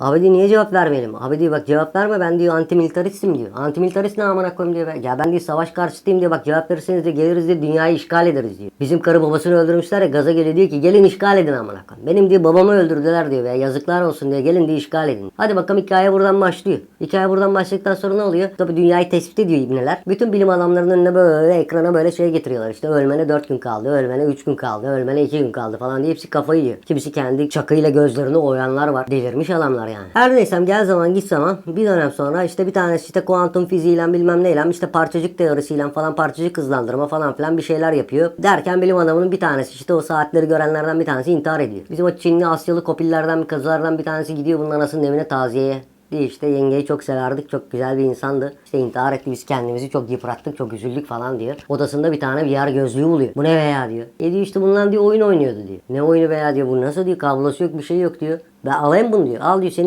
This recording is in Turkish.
Abi diyor niye cevap vermeyelim? Abi diyor bak cevap verme ben diyor antimilitaristim diyor. Antimilitarist ne amına koyayım diyor. Ya ben diyor savaş karşıtıyım diyor bak cevap verirseniz de geliriz diyor dünyayı işgal ederiz diyor. Bizim karı babasını öldürmüşler ya gaza geliyor diyor ki gelin işgal edin amına koyayım. Benim diyor babamı öldürdüler diyor veya yazıklar olsun diyor gelin diyor işgal edin. Hadi bakalım hikaye buradan başlıyor. Hikaye buradan başladıktan sonra ne oluyor? Tabii dünyayı tespit ediyor ibneler. Bütün bilim adamlarının önüne böyle ekrana böyle şey getiriyorlar. İşte ölmene 4 gün kaldı, ölmene 3 gün kaldı, ölmene 2 gün kaldı falan diye hepsi kafayı yiyor. Kimisi kendi çakıyla gözlerini oyanlar var. Delirmiş adamlar yani. Her neysem gel zaman git zaman bir dönem sonra işte bir tanesi işte kuantum fiziğiyle bilmem neyle işte parçacık teorisiyle falan parçacık hızlandırma falan filan bir şeyler yapıyor. Derken bilim adamının bir tanesi işte o saatleri görenlerden bir tanesi intihar ediyor. Bizim o Çinli Asyalı kopillerden bir kızlardan bir tanesi gidiyor bunun anasının evine taziyeye. Diye işte yengeyi çok severdik. Çok güzel bir insandı. İşte intihar etti. Biz kendimizi çok yıprattık. Çok üzüldük falan diyor. Odasında bir tane VR gözlüğü buluyor. Bu ne veya diyor. E diyor işte bundan diyor oyun oynuyordu diyor. Ne oyunu veya diyor. Bu nasıl diyor kablosu yok bir şey yok diyor. Ben alayım bunu diyor. Al diyor seni